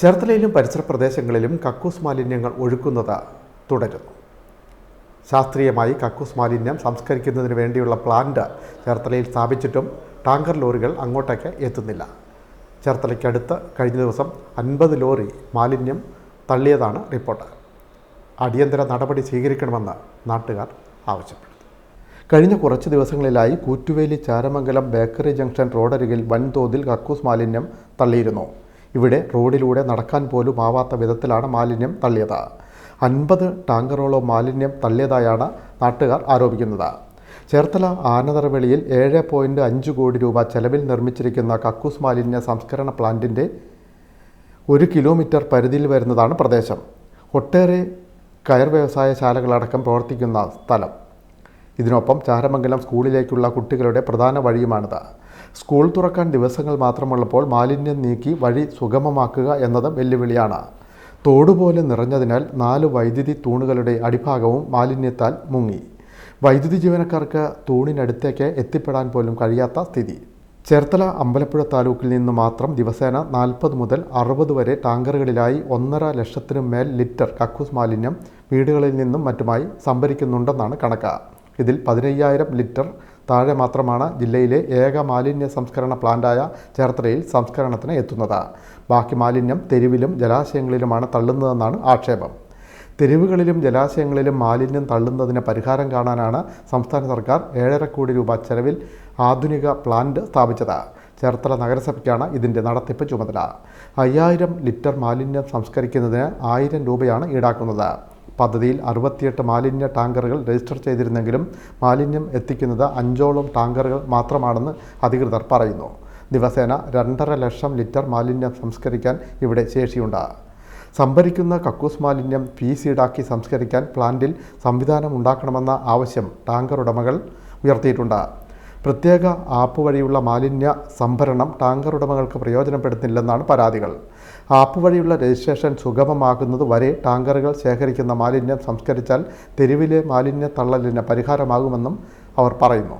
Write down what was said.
ചേർത്തലയിലും പരിസര പ്രദേശങ്ങളിലും കക്കൂസ് മാലിന്യങ്ങൾ ഒഴുക്കുന്നത് തുടരുന്നു. ശാസ്ത്രീയമായി കക്കൂസ് മാലിന്യം സംസ്കരിക്കുന്നതിന് വേണ്ടിയുള്ള പ്ലാന്റ് ചേർത്തലയിൽ സ്ഥാപിച്ചിട്ടും ടാങ്കർ ലോറികൾ അങ്ങോട്ടേക്ക് എത്തുന്നില്ല. ചേർത്തലയ്ക്കടുത്ത് കഴിഞ്ഞ ദിവസം അൻപത് ലോറി മാലിന്യം തള്ളിയതാണ് റിപ്പോർട്ട്. അടിയന്തര നടപടി സ്വീകരിക്കണമെന്ന് നാട്ടുകാർ ആവശ്യപ്പെട്ടു കഴിഞ്ഞ കുറച്ച് ദിവസങ്ങളിലായി കൂറ്റുവേലി ചാരമംഗലം ബേക്കറി ജംഗ്ഷൻ റോഡരികിൽ വൻതോതിൽ കക്കൂസ് മാലിന്യം തള്ളിയിരുന്നു. ഇവിടെ റോഡിലൂടെ നടക്കാൻ പോലും ആവാത്ത വിധത്തിലാണ് മാലിന്യം തള്ളിയത്. അൻപത് ടാങ്കറോളം മാലിന്യം തള്ളിയതായാണ് നാട്ടുകാർ ആരോപിക്കുന്നത്. ചേർത്തല ആനതറവെളിയിൽ ഏഴ് പോയിന്റ് അഞ്ച് കോടി രൂപ ചെലവിൽ നിർമ്മിച്ചിരിക്കുന്ന കക്കൂസ് മാലിന്യ സംസ്കരണ പ്ലാന്റിന്റെ ഒരു കിലോമീറ്റർ പരിധിയിൽ വരുന്നതാണ് പ്രദേശം. ഒട്ടേറെ കയർ വ്യവസായശാലകളടക്കം പ്രവർത്തിക്കുന്ന സ്ഥലം. ഇതിനൊപ്പം ചാരമംഗലം സ്കൂളിലേക്കുള്ള കുട്ടികളുടെ പ്രധാന വഴിയുമാണിത്. സ്കൂൾ തുറക്കാൻ ദിവസങ്ങൾ മാത്രമുള്ളപ്പോൾ മാലിന്യം നീക്കി വഴി സുഗമമാക്കുക എന്നത് വെല്ലുവിളിയാണ്. തോടുപോലെ നിറഞ്ഞതിനാൽ നാല് വൈദ്യുതി തൂണുകളുടെ അടിഭാഗവും മാലിന്യത്താൽ മുങ്ങി. വൈദ്യുതി ജീവനക്കാർക്ക് തൂണിനടുത്തേക്ക് എത്തിപ്പെടാൻ പോലും കഴിയാത്ത സ്ഥിതി. ചേർത്തല അമ്പലപ്പുഴ താലൂക്കിൽ നിന്ന് മാത്രം ദിവസേന നാൽപ്പത് മുതൽ അറുപത് വരെ ടാങ്കറുകളിലായി ഒന്നര ലക്ഷത്തിനും മേൽ ലിറ്റർ കക്കൂസ് മാലിന്യം വീടുകളിൽ നിന്നും മറ്റുമായി സംഭരിക്കുന്നുണ്ടെന്നാണ് കണക്ക്. ഇതിൽ പതിനയ്യായിരം ലിറ്റർ താഴെ മാത്രമാണ് ജില്ലയിലെ ഏക മാലിന്യ സംസ്കരണ പ്ലാന്റായ ചേർത്തലയിൽ സംസ്കരണത്തിന് എത്തുന്നത്. ബാക്കി മാലിന്യം തെരുവിലും ജലാശയങ്ങളിലുമാണ് തള്ളുന്നതെന്നാണ് ആക്ഷേപം. തെരുവുകളിലും ജലാശയങ്ങളിലും മാലിന്യം തള്ളുന്നതിന് പരിഹാരം കാണാനാണ് സംസ്ഥാന സർക്കാർ ഏഴര കോടി രൂപ ചെലവിൽ ആധുനിക പ്ലാന്റ് സ്ഥാപിച്ചത്. ചേർത്തല നഗരസഭയ്ക്കാണ് ഇതിന്റെ നടത്തിപ്പ് ചുമതല. അയ്യായിരം ലിറ്റർ മാലിന്യം സംസ്കരിക്കുന്നതിന് ആയിരം രൂപയാണ് ഈടാക്കുന്നത്. പദ്ധതിയിൽ അറുപത്തിയെട്ട് മാലിന്യ ടാങ്കറുകൾ രജിസ്റ്റർ ചെയ്തിരുന്നെങ്കിലും മാലിന്യം എത്തിക്കുന്നത് അഞ്ചോളം ടാങ്കറുകൾ മാത്രമാണെന്ന് അധികൃതർ പറയുന്നു. ദിവസേന രണ്ടര ലക്ഷം ലിറ്റർ മാലിന്യം സംസ്കരിക്കാൻ ഇവിടെ ശേഷിയുണ്ട്. സംഭരിക്കുന്ന കക്കൂസ് മാലിന്യം ഫീസ് ഈടാക്കി സംസ്കരിക്കാൻ പ്ലാന്റിൽ സംവിധാനം ഉണ്ടാക്കണമെന്ന ആവശ്യം ടാങ്കർ ഉടമകൾ ഉയർത്തിയിട്ടുണ്ട്. പ്രത്യേക ആപ്പ് വഴിയുള്ള മാലിന്യ സംഭരണം ടാങ്കർ ഉടമകൾക്ക് പ്രയോജനപ്പെടുത്തില്ലെന്നാണ് പരാതികൾ. ആപ്പ് വഴിയുള്ള രജിസ്ട്രേഷൻ സുഗമമാകുന്നത് വരെ ടാങ്കറുകൾ ശേഖരിക്കുന്ന മാലിന്യം സംസ്കരിച്ചാൽ തെരുവിലെ മാലിന്യ തള്ളലിന് പരിഹാരമാകുമെന്നും അവർ പറയുന്നു.